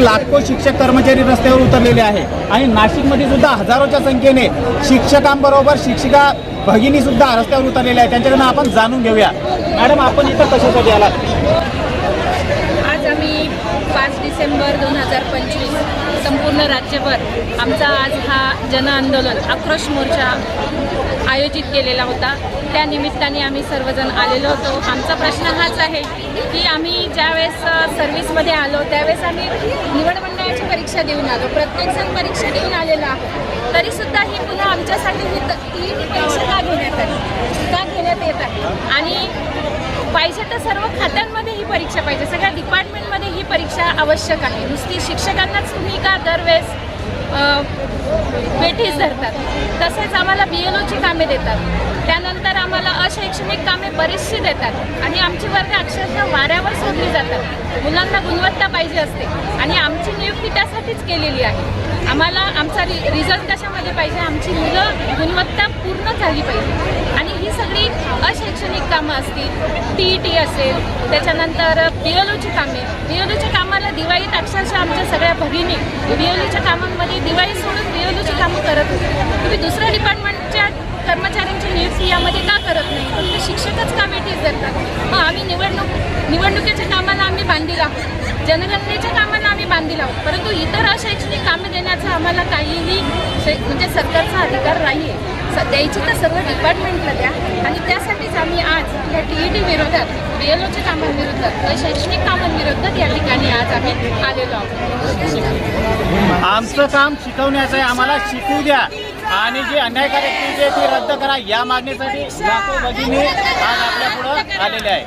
लाखो शिक्षक कर्मचारी रस्त्यावर उतरलेले आहे. आणि नाशिकमध्ये सुद्धा हजारोच्या संख्येने शिक्षकांबरोबर शिक्षिका भगिनी सुद्धा रस्त्यावर उतरलेल्या आहेत. त्यांच्याकडनं आपण जाणून घेऊया. मॅडम आपण इथं कशासाठी आलात? आज आम्ही पाच डिसेंबर दोन हजार पंचवीस संपूर्ण राज्यभर आमचा आज हा जनआंदोलन आक्रोश मोर्चा आयोजित केलेला होता. त्या निमित्ताने आम्ही सर्वजण आलेलो होतो. आमचा प्रश्न हाच आहे की आम्ही ज्यावेळेस सर्व्हिसमध्ये आलो त्यावेळेस आम्ही निवड मंडळाची परीक्षा देऊन आलो. प्रत्येकजण परीक्षा देऊन आलेला आहोत. तरीसुद्धा ही पुन्हा आमच्यासाठी ही ती ही परीक्षा का घेण्यात आली? का घेण्यात येत आहे? आणि पाहिजे तर सर्व खात्यांमध्ये ही परीक्षा पाहिजे. सगळ्या डिपार्टमेंटमध्ये ही परीक्षा आवश्यक आहे. नुसती शिक्षकांनाच तुम्ही का दरवेळेस अ, पेटीस धरतात. तसेच आम्हाला बी एल ओची कामे देतात. त्यानंतर आम्हाला अशैक्षणिक कामे बरीचशी देतात. आणि आमची वर्ग अक्षरशः वाऱ्यावर सोडली जातात. मुलांना गुणवत्ता पाहिजे असते. आणि आमची नियुक्ती त्यासाठीच केलेली आहे. आम्हाला आमचा रि रिझल्ट कशामध्ये पाहिजे? आमची मुलं गुणवत्ता पूर्ण झाली पाहिजे. आणि ही सगळी कामं असतील टी ई टी असेल त्याच्यानंतर बी एल ओची कामे. बी एल ओच्या कामाला दिवाळीत अक्षरशः आमच्या सगळ्या भगिनी बी एल ओच्या कामांमध्ये दिवाळी सोडून बी एल ओची कामं करत होते. तुम्ही दुसऱ्या डिपार्टमेंटच्या कर्मचाऱ्यांची नियुक्ती यामध्ये का करत नाही? फक्त शिक्षकच का वेटीस धरतात? मग आम्ही निवडणूक निवडणुकीच्या कामाला आम्ही बांधील आहोत. जनगणनेच्या कामाला आम्ही बांधील आहोत. परंतु इतर अशैक्षणिक कामे देण्याचा आम्हाला काहीही शै- म्हणजे सरकारचा अधिकार नाही आहे द्यायची तर सर्व डिपार्टमेंटला द्या. आणि त्यासाठीच आम्ही आज या टी ई टी विरोधात बी एल ओच्या कामांविरोधात शैक्षणिक कामांविरोधात या ठिकाणी आज आम्ही आलेलो आहोत. आमचं काम शिकवण्याचं आहे. आम्हाला शिकू द्या. आणि जे अन्यायकारक टीप ती रद्द करा. या मागणीसाठी लाखो भगिनी आज आपल्या पुढं आलेले आहे